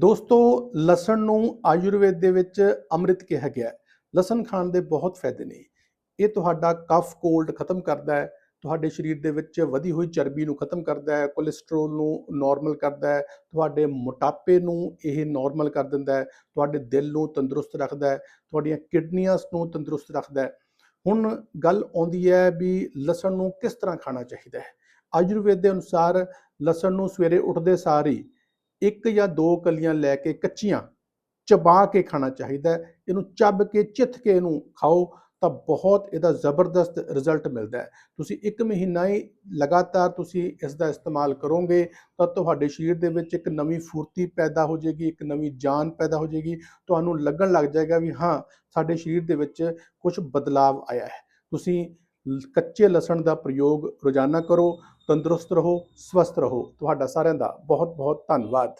ਦੋਸਤੋ, ਲਸਣ ਨੂੰ ਆਯੁਰਵੇਦ ਦੇ ਵਿੱਚ ਅੰਮ੍ਰਿਤ ਕਿਹਾ ਗਿਆ ਲਸਣ ਖਾਣ ਦੇ ਬਹੁਤ ਫਾਇਦੇ ਨੇ। ਇਹ ਤੁਹਾਡਾ ਕਫ ਕੋਲਡ ਖਤਮ ਕਰਦਾ ਹੈ, ਤੁਹਾਡੇ ਸਰੀਰ ਦੇ ਵਿੱਚ ਵਧੀ ਹੋਈ ਚਰਬੀ ਨੂੰ ਖਤਮ ਕਰਦਾ ਹੈ, ਕੋਲੇਸਟ੍ਰੋਲ ਨੂੰ ਨਾਰਮਲ ਕਰਦਾ ਹੈ, ਤੁਹਾਡੇ ਮੋਟਾਪੇ ਨੂੰ ਇਹ ਨਾਰਮਲ ਕਰ ਦਿੰਦਾ ਹੈ, ਤੁਹਾਡੇ ਦਿਲ ਨੂੰ ਤੰਦਰੁਸਤ ਰੱਖਦਾ ਹੈ, ਤੁਹਾਡੀਆਂ ਕਿਡਨੀਆਂ ਨੂੰ ਤੰਦਰੁਸਤ ਰੱਖਦਾ ਹੈ। ਹੁਣ ਗੱਲ ਆਉਂਦੀ ਹੈ ਵੀ ਲਸਣ ਨੂੰ ਕਿਸ ਤਰ੍ਹਾਂ ਖਾਣਾ ਚਾਹੀਦਾ ਹੈ। ਆਯੁਰਵੇਦ ਦੇ ਅਨੁਸਾਰ ਲਸਣ ਨੂੰ ਸਵੇਰੇ ਉੱਠਦੇ ਸਾਰ ਹੀ ਇੱਕ ਜਾਂ ਦੋ ਕਲੀਆਂ ਲੈ ਕੇ ਕੱਚੀਆਂ ਚਬਾ ਕੇ ਖਾਣਾ ਚਾਹੀਦਾ ਹੈ, ਇਹਨੂੰ ਚੱਬ ਕੇ, ਚਿੱਥ ਕੇ ਇਹਨੂੰ ਖਾਓ ਤਾਂ ਬਹੁਤ ਇਹਦਾ ਜ਼ਬਰਦਸਤ ਰਿਜ਼ਲਟ ਮਿਲਦਾ ਹੈ। ਤੁਸੀਂ ਇੱਕ ਮਹੀਨਾ ਹੀ ਲਗਾਤਾਰ ਤੁਸੀਂ ਇਸ ਦਾ ਇਸਤੇਮਾਲ ਕਰੋਗੇ ਤਾਂ ਤੁਹਾਡੇ ਸਰੀਰ ਦੇ ਵਿੱਚ ਇੱਕ ਨਵੀਂ ਫੁਰਤੀ ਪੈਦਾ ਹੋ ਜਾਏਗੀ, ਇੱਕ ਨਵੀਂ ਜਾਨ ਪੈਦਾ ਹੋ ਜਾਏਗੀ। ਤੁਹਾਨੂੰ ਲੱਗਣ ਲੱਗ ਜਾਏਗਾ ਵੀ ਹਾਂ, ਸਾਡੇ ਸਰੀਰ ਦੇ ਵਿੱਚ ਕੁਝ ਬਦਲਾਵ ਆਇਆ ਹੈ। ਤੁਸੀਂ ਕੱਚੇ ਲਸਣ ਦਾ ਪ੍ਰਯੋਗ ਰੋਜ਼ਾਨਾ ਕਰੋ, ਤੰਦਰੁਸਤ ਰਹੋ, ਸਵਸਥ ਰਹੋ। ਤੁਹਾਡਾ ਸਾਰਿਆਂ ਦਾ ਬਹੁਤ ਬਹੁਤ ਧੰਨਵਾਦ।